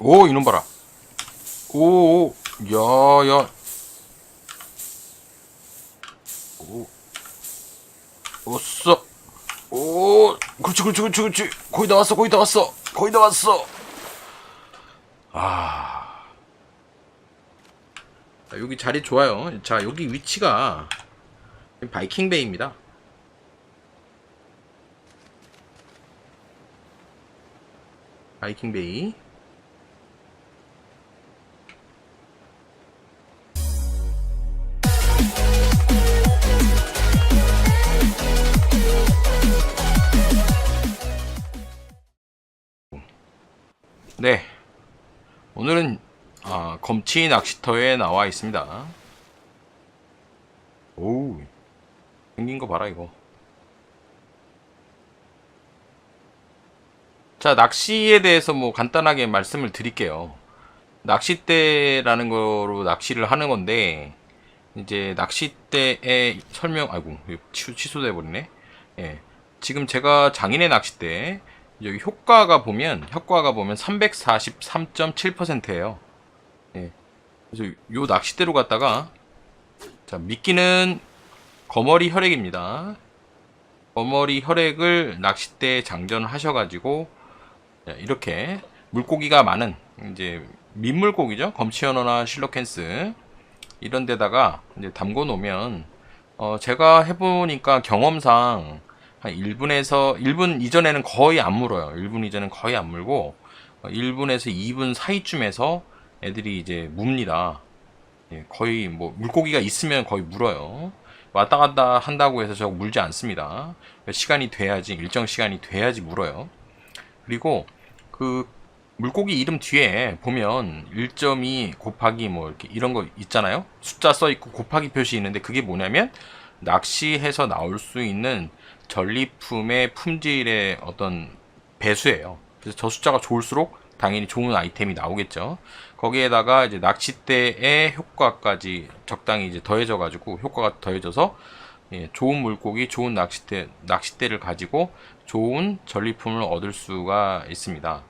오 이놈 봐라. 오 야야. 오. 오싸 오 그렇지 그렇지 그렇지 그렇지. 거의 다 왔어 거의 다 왔어. 거의 다 왔어. 아. 자, 여기 자리 좋아요. 자 여기 위치가 바이킹 베이입니다. 바이킹 베이 검치 낚시터에 나와 있습니다 오우 생긴 거 봐라 이거 자, 낚시에 대해서 뭐 간단하게 말씀을 드릴게요. 낚싯대라는 거로 낚시를 하는 건데, 이제 낚싯대의 설명, 아이고, 취, 취소돼 버리네. 예. 지금 제가 장인의 낚싯대, 여기 효과가 보면, 효과가 보면 343.7%예요. 예. 그래서 요 낚싯대로 갔다가, 자, 미끼는 거머리 혈액입니다. 거머리 혈액을 낚싯대에 장전하셔가지고, 자, 이렇게 물고기가 많은 이제 민물고기죠. 검치어너나 실로캔스 이런 데다가 이제 담궈 놓으면 어 제가 해보니까 경험상 한 1분에서 1분 이전에는 거의 안 물어요. 1분 이전엔 거의 안 물고 어, 1분에서 2분 사이쯤에서 애들이 이제 묵니다. 예, 거의 뭐 물고기가 있으면 거의 물어요. 왔다 갔다 한다고 해서 저 물지 않습니다. 시간이 돼야지 일정 시간이 돼야지 물어요. 그리고 그 물고기 이름 뒤에 보면 1.2 곱하기 뭐 이렇게 이런 거 있잖아요. 숫자 써 있고 곱하기 표시 있는데 그게 뭐냐면 낚시해서 나올 수 있는 전리품의 품질의 어떤 배수예요. 그래서 저 숫자가 좋을수록 당연히 좋은 아이템이 나오겠죠. 거기에다가 이제 낚싯대의 효과까지 적당히 이제 더해져 가지고 효과가 더해져서 예, 좋은 물고기, 좋은 낚싯대, 낚싯대를 가지고 좋은 전리품을 얻을 수가 있습니다.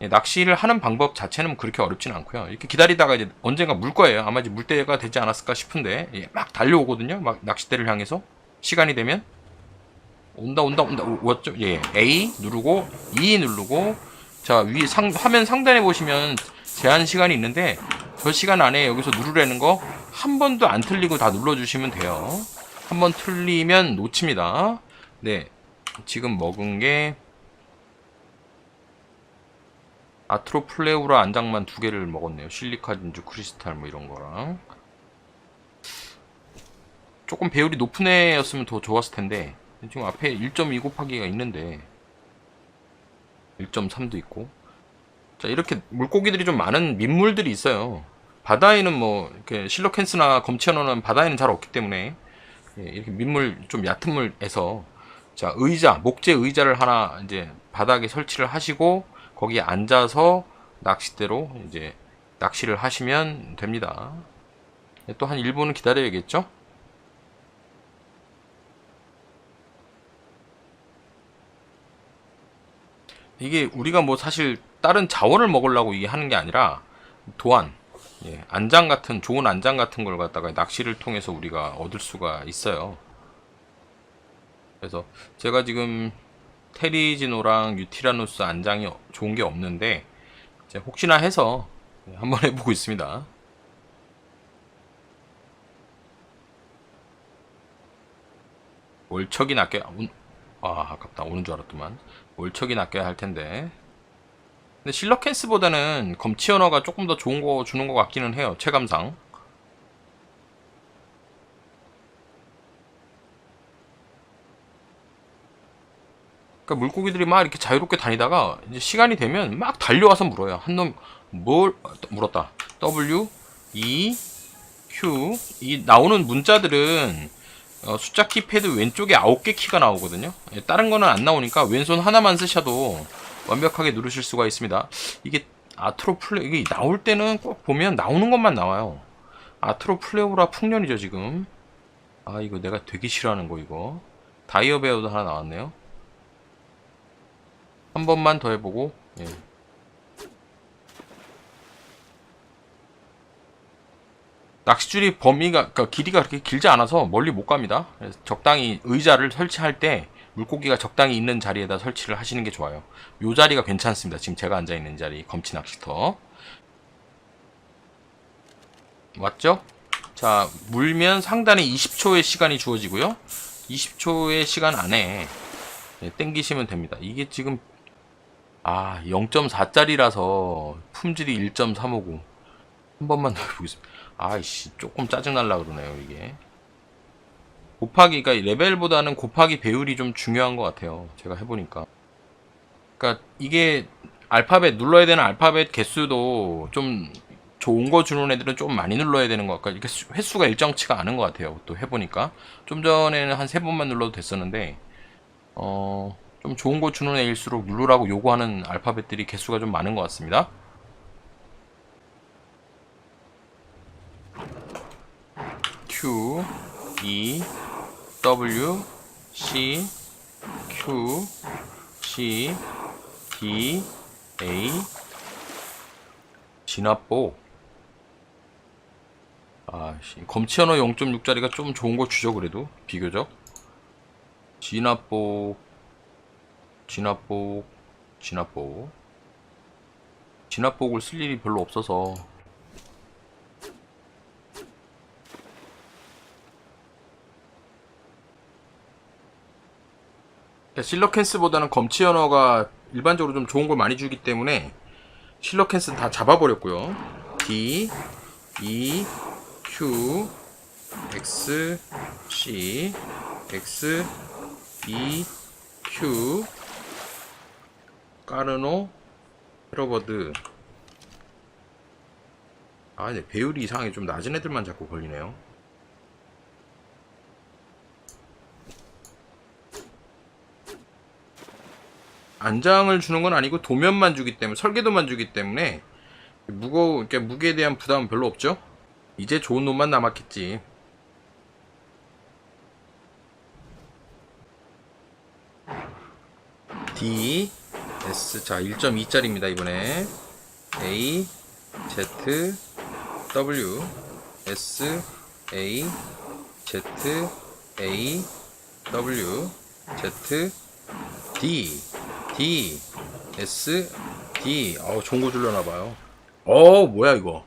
예, 낚시를 하는 방법 자체는 그렇게 어렵진 않고요. 이렇게 기다리다가 이제 언젠가 물 거예요. 아마 이제 물 때가 되지 않았을까 싶은데 예, 막 달려오거든요. 막 낚싯대를 향해서 시간이 되면 온다 온다 온다 왔죠? 예, A 누르고 E 누르고 자 위 상 화면 상단에 보시면 제한 시간이 있는데 저 시간 안에 여기서 누르라는 거 한 번도 안 틀리고 다 눌러주시면 돼요. 한 번 틀리면 놓칩니다. 네, 지금 먹은 게 아트로플레우라 안장만 두 개를 먹었네요. 실리카 진주 크리스탈 뭐 이런 거랑 조금 배율이 높은 애였으면 더 좋았을 텐데 지금 앞에 1.2 곱하기가 있는데 1.3도 있고 자 이렇게 물고기들이 좀 많은 민물들이 있어요. 바다에는 뭐 이렇게 실로캔스나 검치어너는 바다에는 잘 없기 때문에 예, 이렇게 민물 좀 얕은 물에서 자 의자 목재 의자를 하나 이제 바닥에 설치를 하시고 거기에 앉아서 낚싯대로 이제 낚시를 하시면 됩니다. 예, 또한 1분은 기다려야겠죠? 이게 우리가 뭐 사실 다른 자원을 먹으려고 이게 하는 게 아니라 도안, 예, 안장 같은 좋은 안장 같은 걸 갖다가 낚시를 통해서 우리가 얻을 수가 있어요. 그래서 제가 지금 테리지노랑 유티라노스 안장이 좋은 게 없는데 혹시나 해서 한번 해보고 있습니다. 월척이 낚여 아 아깝다 오는 줄 알았더만 월척이 낚여야 할 텐데 근데 실러캔스보다는 검치 언어가 조금 더 좋은 거 주는 것 같기는 해요 체감상 그러니까 물고기들이 막 이렇게 자유롭게 다니다가 이제 시간이 되면 막 달려와서 물어요. 한 놈 뭘 물었다. W E Q 이 나오는 문자들은 어, 숫자 키패드 왼쪽에 9개 키가 나오거든요. 예, 다른 거는 안 나오니까 왼손 하나만 쓰셔도 완벽하게 누르실 수가 있습니다. 이게 아트로 플레 이게 나올 때는 꼭 보면 나오는 것만 나와요. 아트로 플레오라 풍년이죠 지금. 아 이거 내가 되게 싫어하는 거 이거. 다이어 베어도 하나 나왔네요. 한 번만 더 해보고 예. 낚싯줄이 범위가 그러니까 길이가 그렇게 길지 않아서 멀리 못 갑니다. 적당히 의자를 설치할 때 물고기가 적당히 있는 자리에다 설치를 하시는 게 좋아요. 요 자리가 괜찮습니다. 지금 제가 앉아 있는 자리 검치 낚시터 맞죠? 자 물면 상단에 20초의 시간이 주어지고요. 20초의 시간 안에 네, 땡기시면 됩니다. 이게 지금 아 0.4짜리라서 품질이 1.359한 번만 더 해보겠습니다. 아이씨 조금 짜증날라 그러네요 이게. 곱하기 그러니까 레벨보다는 곱하기 배율이 좀 중요한 것 같아요 제가 해보니까. 그러니까 이게 알파벳 눌러야 되는 알파벳 개수도 좀 좋은 거 주는 애들은 좀 많이 눌러야 되는 것 같고 수- 횟수가 일정치가 않은 것 같아요 또 해보니까. 좀 전에는 한 세 번만 눌러도 됐었는데 어 좀 좋은 거 주는 애일수록 누르라고 요구하는 알파벳들이 개수가 좀 많은 것 같습니다 Q E W C Q C D A 진압보 아씨 검치 언어 0.6짜리가 좀 좋은 거 주죠 그래도 비교적 진압보 진압보 진압보 진압복을 쓸 일이 별로 없어서 실러캔스보다는 검치 언어가 일반적으로 좀 좋은 걸 많이 주기 때문에 실러캔스 다 잡아버렸고요. D, E, Q, X, C, X, E, Q, 까르노, 헤러버드. 아, 네, 배율이 이상하게 좀 낮은 애들만 자꾸 걸리네요. 안장을 주는 건 아니고 도면만 주기 때문에 설계도만 주기 때문에 무거 이렇게 무게에 대한 부담은 별로 없죠. 이제 좋은 놈만 남았겠지. D S 자 1.2짜리입니다 이번에 A Z W S A Z A W Z D D S D 어우 좋은 거 줄려나 봐요. 어 뭐야 이거?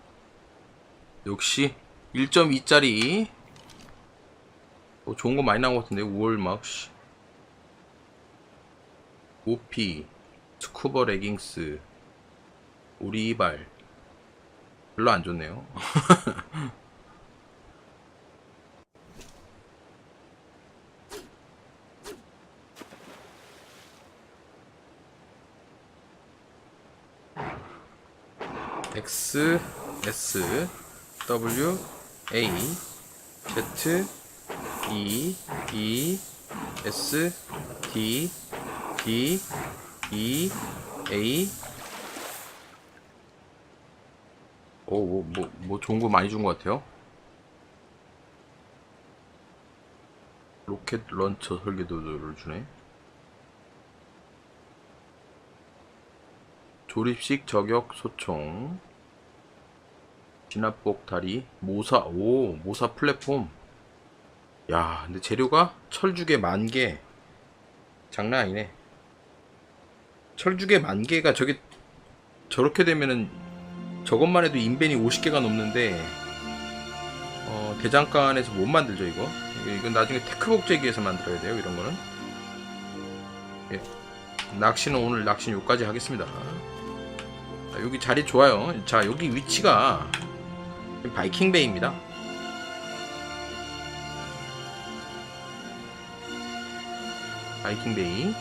역시 1.2짜리 어, 좋은 거 많이 나온 것 같은데 우월막 씨. 오피 스쿠버 레깅스 우리 이발 별로 안 좋네요. X S W A Z E E S D D E A 오, 뭐, 뭐, 뭐 좋은 거 많이 준 것 같아요. 로켓 런처 설계도를 주네. 조립식 저격 소총. 진압복 다리. 모사, 오, 모사 플랫폼. 야, 근데 재료가 철주개 만 개. 장난 아니네. 철주개 만 개가 저게 저렇게 되면은 저것만 해도 인벤이 50개가 넘는데 어, 대장간에서 못 만들죠 이거. 이건 나중에 테크복 제기에서 만들어야 돼요 이런 거는. 예. 낚시는 오늘 낚시는 여기까지 하겠습니다. 자, 여기 자리 좋아요. 자 여기 위치가 바이킹 베이입니다. 바이킹 베이.